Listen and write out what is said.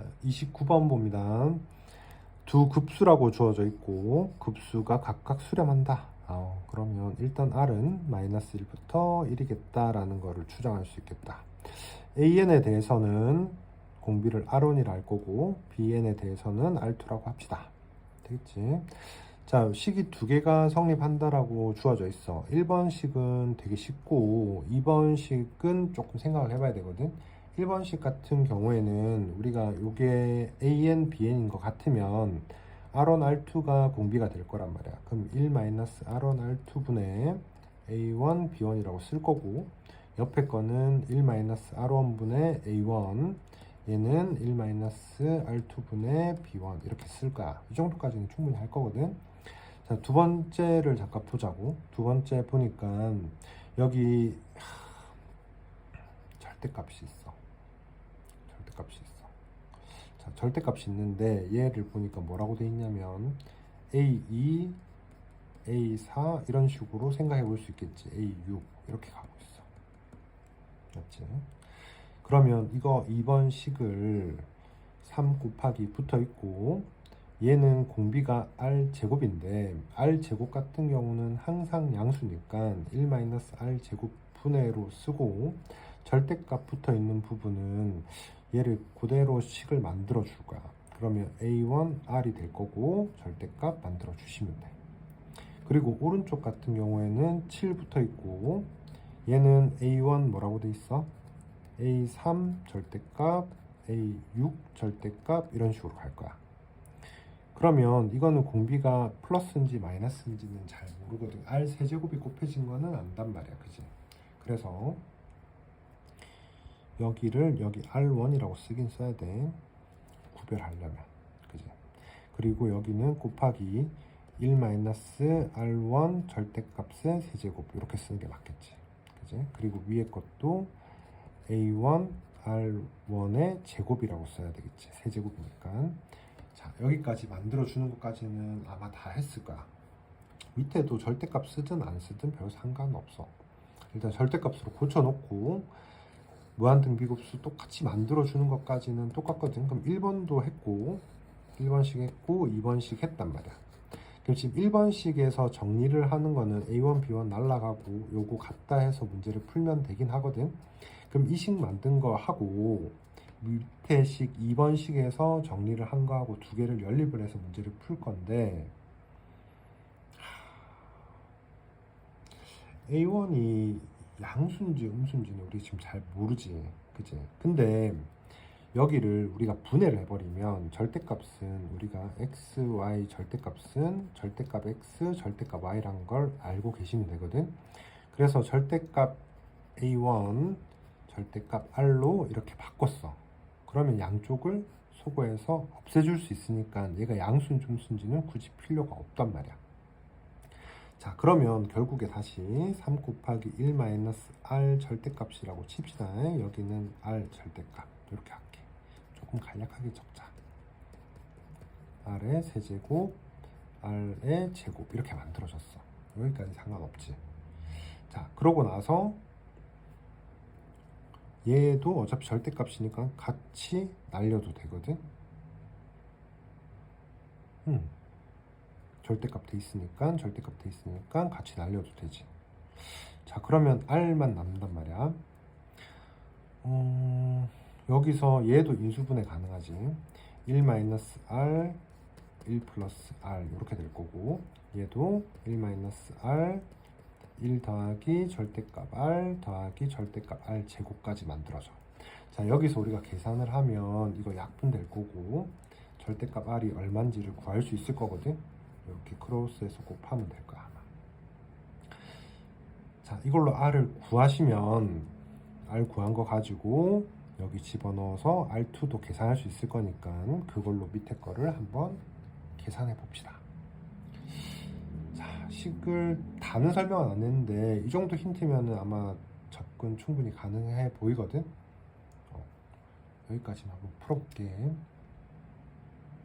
자, 29번 봅니다. 두 급수라고 주어져 있고 급수가 각각 수렴한다. 아, 그러면 일단 r은 마이너스 1부터 1이겠다라는 거를 추정할 수 있겠다. an에 대해서는 공비를 r1이라 할 거고 bn에 대해서는 r2라고 합시다. 되겠지? 자, 식이 두 개가 성립한다라고 주어져 있어. 1번 식은 되게 쉽고 2번 식은 조금 생각을 해봐야 되거든. 1번식 같은 경우에는 우리가 이게 AN, BN인 것 같으면 R1, R2가 공비가 될 거란 말이야. 그럼 1-R1, R2분의 A1, B1이라고 쓸 거고 옆에 거는 1-R1분의 A1 얘는 1-R2분의 B1 이렇게 쓸 거야. 이 정도까지는 충분히 할 거거든. 자, 두 번째를 잠깐 보자고. 두 번째 보니까 여기 하, 절대값이 있어. 절대값이 있어. 자, 절대값이 있는데 얘를 보니까 뭐라고 돼 있냐면 A2, A4 이런 식으로 생각해 볼 수 있겠지. A6 이렇게 가고 있어. 맞지? 그러면 이거 2번 식을 3 곱하기 붙어 있고 얘는 공비가 r 제곱인데 r 제곱 같은 경우는 항상 양수니까 1-r 제곱 분해로 쓰고 절대값 붙어 있는 부분은 얘를 그대로 식을 만들어 줄 거야. 그러면 a1 r이 될 거고 절대값 만들어 주시면 돼. 그리고 오른쪽 같은 경우에는 7 붙어 있고 얘는 a1 뭐라고 돼 있어? a3 절대값, a6 절대값 이런 식으로 갈 거야. 그러면 이거는 공비가 플러스인지 마이너스인지는 잘 모르거든. r 세제곱이 곱해진 거는 안단 말이야, 그지? 그래서 여기를 여기 r1이라고 쓰긴 써야 돼. 구별하려면, 그지? 그리고 여기는 곱하기 1-r1 절대값의 세제곱 이렇게 쓰는 게 맞겠지, 그지? 그리고 위에 것도 a1 r1의 제곱이라고 써야 되겠지, 세제곱이니까. 자, 여기까지 만들어 주는 것까지는 아마 다 했을 거야. 밑에도 절대값 쓰든 안 쓰든 별 상관없어. 일단 절대값으로 고쳐 놓고 무한 등비급수 똑같이 만들어주는 것까지는 똑같거든. 그럼 1번도 했고 1번씩 했고 2번씩 했단 말이야. 그럼 지금 1번씩에서 정리를 하는 거는 A1, B1 날라가고 요거 같다 해서 문제를 풀면 되긴 하거든. 그럼 이식 만든 거 하고 밑에 식 2번 식에서 정리를 한 거 하고 두 개를 연립을 해서 문제를 풀 건데 A1이 양수인지 음수인지는 우리 지금 잘 모르지. 그지 근데 여기를 우리가 분해를 해버리면 절대값은 우리가 x, y 절대값은 절대값 x, 절대값 y라는 걸 알고 계시면 되거든. 그래서 절대값 A1 절대값 R로 이렇게 바꿨어. 그러면 양쪽을 소거해서 없애줄 수 있으니까 얘가 양수인지 음수인지는 굳이 필요가 없단 말이야. 자 그러면 결국에 다시 3 곱하기 1 마이너스 r 절대값이라고 칩시다. 여기는 r 절대값 이렇게 할게. 조금 간략하게 적자. r의 세제곱, r의 제곱 이렇게 만들어졌어. 여기까지 상관없지. 자 그러고 나서 얘도 어차피 절대값이니까 같이 날려도 되거든. 음. 절대값 돼 있으니까 절대값 돼 있으니까 같이 날려도 되지. 자 그러면 r만 남는단 말이야. 음, 여기서 얘도 인수분해 가능하지. 1 마이너스 r, 1 플러스 r 이렇게 될 거고 얘도 1 마이너스 r 1 더하기 절대값 r 더하기 절대값 r 제곱까지 만들어져. 자 여기서 우리가 계산을 하면 이거 약분 될 거고 절대값 r이 얼마인지를 구할 수 있을 거거든. 이렇게 크로스해서 곱하면 될 거야 아마. 자 이걸로 r을 구하시면 r 구한 거 가지고 여기 집어넣어서 r2도 계산할 수 있을 거니까 그걸로 밑에 거를 한번 계산해 봅시다. 식을 다는 설명은 안 했는데 이 정도 힌트면은 아마 접근 충분히 가능해 보이거든. 어, 여기까지만 한번 풀어볼게.